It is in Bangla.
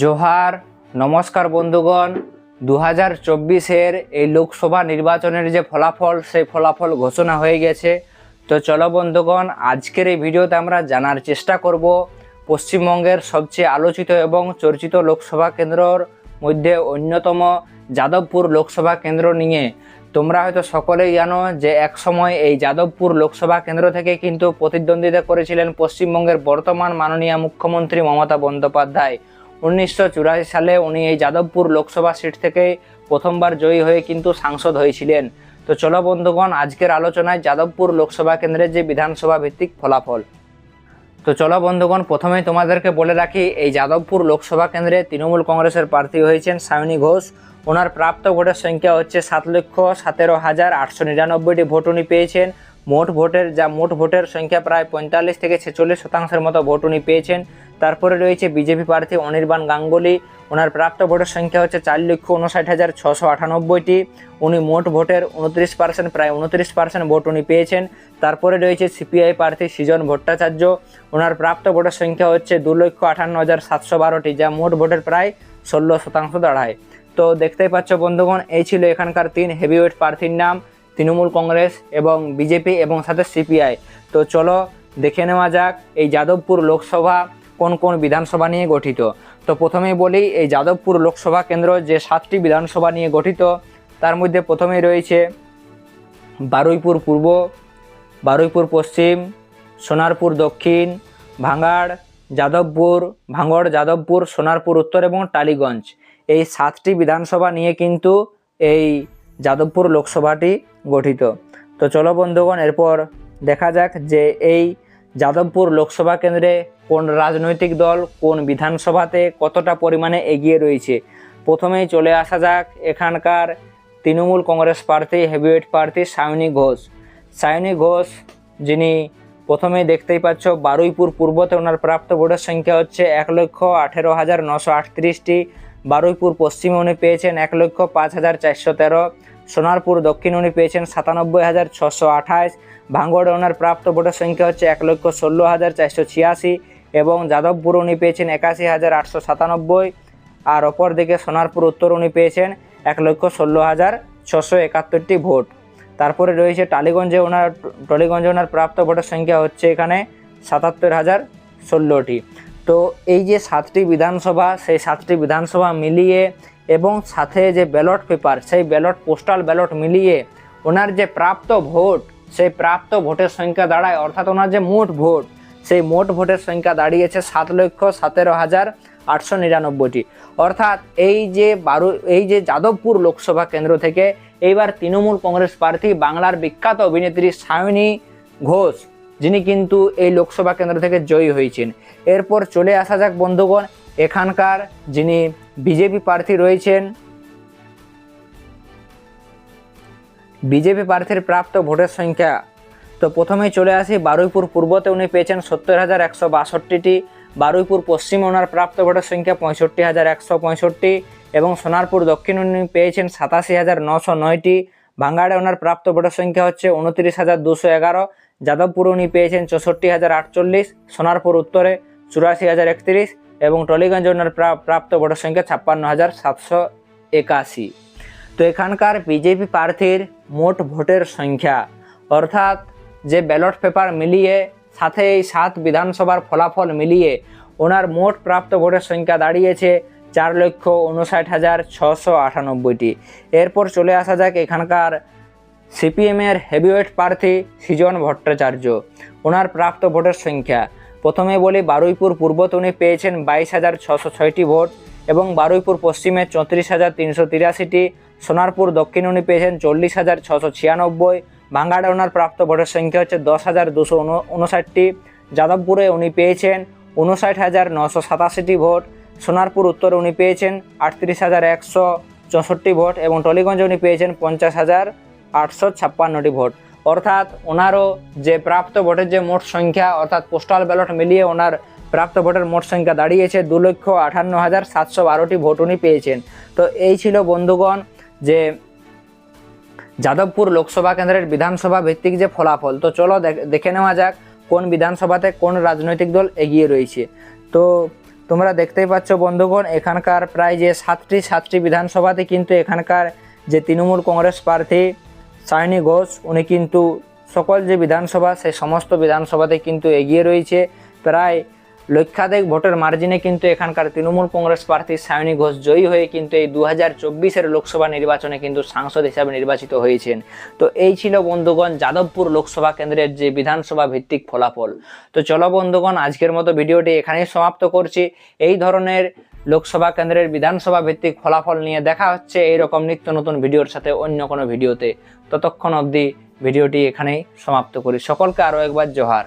জোহার, নমস্কার বন্ধুগণ। দু হাজার চব্বিশের এই লোকসভা নির্বাচনের যে ফলাফল, সেই ফলাফল ঘোষণা হয়ে গেছে। তো চলো বন্ধুগণ, আজকের এই ভিডিওতে আমরা জানার চেষ্টা করব পশ্চিমবঙ্গের সবচেয়ে আলোচিত এবং চর্চিত লোকসভা কেন্দ্রর মধ্যে অন্যতম যাদবপুর লোকসভা কেন্দ্র নিয়ে। তোমরা হয়তো সকলেই জানো যে এক সময় এই যাদবপুর লোকসভা কেন্দ্র থেকে কিন্তু প্রতিদ্বন্দ্বিতা করেছিলেন পশ্চিমবঙ্গের বর্তমান মাননীয় মুখ্যমন্ত্রী মমতা বন্দ্যোপাধ্যায়। উনিশশো চুরাশি সালে উনি এই যাদবপুর লোকসভা সিট থেকে প্রথমবার জয়ী হয়ে কিন্তু সাংসদ হয়েছিলেন। তো চলো বন্ধুগণ, আজকের আলোচনায় যাদবপুর লোকসভা কেন্দ্রের যে বিধানসভা ভিত্তিক ফলাফল। তো চলো বন্ধুগণ, প্রথমেই তোমাদেরকে বলে রাখি, এই যাদবপুর লোকসভা কেন্দ্রে তৃণমূল কংগ্রেসের প্রার্থী হয়েছেন সায়নী ঘোষ। ওনার প্রাপ্ত ভোটের সংখ্যা হচ্ছে সাত লক্ষ সতেরো হাজার আটশো নিরানব্বইটি ভোট উনি পেয়েছেন। মোট ভোটের যা মোট ভোটের সংখ্যা প্রায় পঁয়তাল্লিশ থেকে ছেচল্লিশ শতাংশের মতো ভোট উনি পেয়েছেন। তারপরে রয়েছে বিজেপি প্রার্থী অনির্বাণ গাঙ্গুলি। ওনার প্রাপ্ত ভোটের সংখ্যা হচ্ছে চার লক্ষ উনষাট হাজার ছশো আটানব্বইটি। উনি মোট ভোটের উনত্রিশ পার্সেন্ট, প্রায় উনত্রিশ পার্সেন্ট ভোট উনি পেয়েছেন। তারপরে রয়েছে সিপিআই প্রার্থী সৃজন ভট্টাচার্য। ওনার প্রাপ্ত ভোটের সংখ্যা হচ্ছে দু লক্ষ আটান্ন হাজার সাতশো বারোটি, যা মোট ভোটের প্রায় ষোলো শতাংশ দাঁড়ায়। তো দেখতেই পাচ্ছ বন্ধুগণ, এই ছিল এখানকার তিন হেভিওয়েট প্রার্থীর নাম। তৃণমূল কংগ্রেস এবং বিজেপি এবং সাথে সিপিআই তো চলো দেখে নেওয়া যাক, এই যাদবপুর লোকসভা কোন কোন বিধানসভা নিয়ে গঠিত। তো প্রথমেই বলি, এই যাদবপুর লোকসভা কেন্দ্র যে সাতটি বিধানসভা নিয়ে গঠিত, তার মধ্যে প্রথমেই রয়েছে বারুইপুর পূর্ব, বারুইপুর পশ্চিম, সোনারপুর দক্ষিণ ভাঙাড় যাদবপুর ভাঙড় যাদবপুর, সোনারপুর উত্তর এবং টালিগঞ্জ। এই সাতটি বিধানসভা নিয়ে কিন্তু এই যাদবপুর লোকসভাটি গঠিত। তো চলো বন্ধুগণ, এরপর দেখা যাক যে এই যাদবপুর লোকসভা কেন্দ্রে কোন রাজনৈতিক দল কোন বিধানসভাতে কতটা পরিমাণে এগিয়ে রয়েছে। প্রথমেই চলে আসা যাক এখানকার তৃণমূল কংগ্রেস প্রার্থী, হেভিওয়েট প্রার্থী সায়নী ঘোষ। সায়নী ঘোষ, যিনি প্রথমে দেখতেই পাচ্ছ বারুইপুর পূর্বতে ওনার প্রাপ্ত ভোটের সংখ্যা হচ্ছে এক লক্ষ আঠেরো হাজার নশো আটত্রিশটি। বারুইপুর পশ্চিমে উনি পেয়েছেন এক লক্ষ পাঁচ হাজার চারশো তেরো, সোনারপুর দক্ষিণে উনি পেয়েছেন সাতানব্বই হাজার ছশো আঠাশ, ভাঙ্গড়ে ওনার প্রাপ্ত ভোটের সংখ্যা হচ্ছে এক লক্ষ ষোলো হাজার চারশো ছিয়াশি এবং যাদবপুর উনি পেয়েছেন একাশি হাজার আটশো সাতানব্বই আর অপরদিকে সোনারপুর উত্তর উনি পেয়েছেন এক লক্ষ ষোলো হাজার ছশো একাত্তরটি ভোট। তারপরে রয়েছে টালিগঞ্জে ওনার, টলিগঞ্জে ওনার প্রাপ্ত ভোটের সংখ্যা হচ্ছে এখানে সাতাত্তর হাজার ষোলোটি। তো এই যে সাতটি বিধানসভা, সেই সাতটি বিধানসভা মিলিয়ে এবং সাথে যে ব্যালট পেপার, সেই ব্যালট, পোস্টাল ব্যালট মিলিয়ে ওনার যে প্রাপ্ত ভোট, সেই প্রাপ্ত ভোটের সংখ্যা দাঁড়ায়, অর্থাৎ ওনার যে মোট ভোট, সেই মোট ভোটের সংখ্যা দাঁড়িয়েছে সাত লক্ষ সতেরো হাজার আটশো নিরানব্বইটি। অর্থাৎ এই যে বারো, এই যে যাদবপুর লোকসভা কেন্দ্র থেকে এইবার তৃণমূল কংগ্রেস প্রার্থী বাংলার বিখ্যাত অভিনেত্রী সায়নী ঘোষ যিনি কিন্তু এই লোকসভা কেন্দ্র থেকে জয়ী হয়েছেন। এরপর চলে আসা যাক বন্ধুগণ, এখানকার যিনি বিজেপি প্রার্থী রয়েছেন, বিজেপি প্রার্থীর প্রাপ্ত ভোটের সংখ্যা। তো প্রথমেই চলে আসি, বারুইপুর পূর্বতে উনি পেয়েছেন সত্তর হাজার একশো বাষট্টিটি, বারুইপুর পশ্চিমে ওনার প্রাপ্ত ভোটের সংখ্যা পঁয়ষট্টি হাজার একশো পঁয়ষট্টি, এবং সোনারপুর দক্ষিণ উনি পেয়েছেন সাতাশি হাজার নশো নয়টি। ভাঙ্গাড়ে ওনার প্রাপ্ত ভোটের সংখ্যা হচ্ছে উনত্রিশ হাজার দুশো এগারো। যাদবপুর উনি পেয়েছেন চৌষট্টি হাজার আটচল্লিশ। সোনারপুর উত্তরে চুরাশি হাজার একত্রিশ এবং টলিগঞ্জ ওনার প্রা- প্রাপ্ত ভোটের সংখ্যা ছাপ্পান্ন হাজার সাতশো একাশি। তো এখানকার বিজেপি প্রার্থীর মোট ভোটের সংখ্যা, অর্থাৎ যে ব্যালট পেপার মিলিয়ে, সাথে এই সাত বিধানসভার ফলাফল মিলিয়ে ওনার মোট প্রাপ্ত ভোটের সংখ্যা দাঁড়িয়েছে চার লক্ষ উনষাট হাজার ছশো আটানব্বইটি। এরপর চলে আসা যাক এখানকার সিপিএমের হেভিওয়েট প্রার্থী সৃজন ভট্টাচার্য। ওনার প্রাপ্ত ভোটের সংখ্যা। প্রথমে বলি, বারুইপুর পূর্বতে উনি পেয়েছেন বাইশ হাজার ছশো ছয়টি ভোট এবং বারুইপুর পশ্চিমে চৌত্রিশ হাজার তিনশো তিরাশিটি। সোনারপুর দক্ষিণ উনি পেয়েছেন চল্লিশ হাজার ছশো ছিয়ানব্বই। ভাঙ্গাড়ে ওনার প্রাপ্ত ভোটের সংখ্যা হচ্ছে দশ হাজার দুশো উনষাটটি যাদবপুরে উনি পেয়েছেন উনষাট হাজার নশো সাতাশিটি ভোট সোনারপুর উত্তরে উনি পেয়েছেন আটত্রিশ হাজার একশো চৌষট্টি ভোট এবং টলিগঞ্জে উনি পেয়েছেন পঞ্চাশ হাজার আটশো ছাপ্পান্নটি ভোট। অর্থাৎ ওনারও যে প্রাপ্ত ভোটের যে মোট সংখ্যা, অর্থাৎ পোস্টাল ব্যালট মিলিয়ে ওনার প্রাপ্ত ভোটের মোট সংখ্যা দাঁড়িয়েছে দু লক্ষ আঠান্ন হাজার সাতশো বারোটি ভোট উনি পেয়েছেন। তো এই ছিল বন্ধুগণ যে যাদবপুর লোকসভা কেন্দ্রের বিধানসভা ভিত্তিক যে ফলাফল। তো চলো দেখ- নেওয়া যাক কোন বিধানসভাতে কোন রাজনৈতিক দল এগিয়ে রয়েছে। তো তোমরা দেখতেই পাচ্ছ, বন্ধুগণ, এখানকার প্রায় যে সাতটি সাতটি বিধানসভাতে কিন্তু এখানকার যে তৃণমূল কংগ্রেস প্রার্থী সায়নী ঘোষ, উনি কিন্তু সকল যে বিধানসভা, সেই সমস্ত বিধানসভাতে কিন্তু এগিয়ে রয়েছে। প্রায় লক্ষাধিক ভোটের মার্জিনে কিন্তু এখানকার তৃণমূল কংগ্রেস প্রার্থী সায়নী ঘোষ জয়ী হয়ে কিন্তু এই দু হাজার চব্বিশের লোকসভা নির্বাচনে কিন্তু সাংসদ হিসাবে নির্বাচিত হয়েছেন। তো এই ছিল বন্ধুগণ যাদবপুর লোকসভা কেন্দ্রের যে বিধানসভা ভিত্তিক ফলাফল। তো চলো বন্ধুগণ, আজকের মতো ভিডিওটি এখানেই সমাপ্ত করছি। এই ধরনের লোকসভা কেন্দ্রের বিধানসভা ভিত্তিক ফলাফল নিয়ে দেখা হচ্ছে এইরকম নিত্য নতুন ভিডিওর সাথে অন্য কোনো ভিডিওতে। ততক্ষণ অবধি ভিডিওটি এখানেই সমাপ্ত করি। সকলকে আরও একবার জোহার।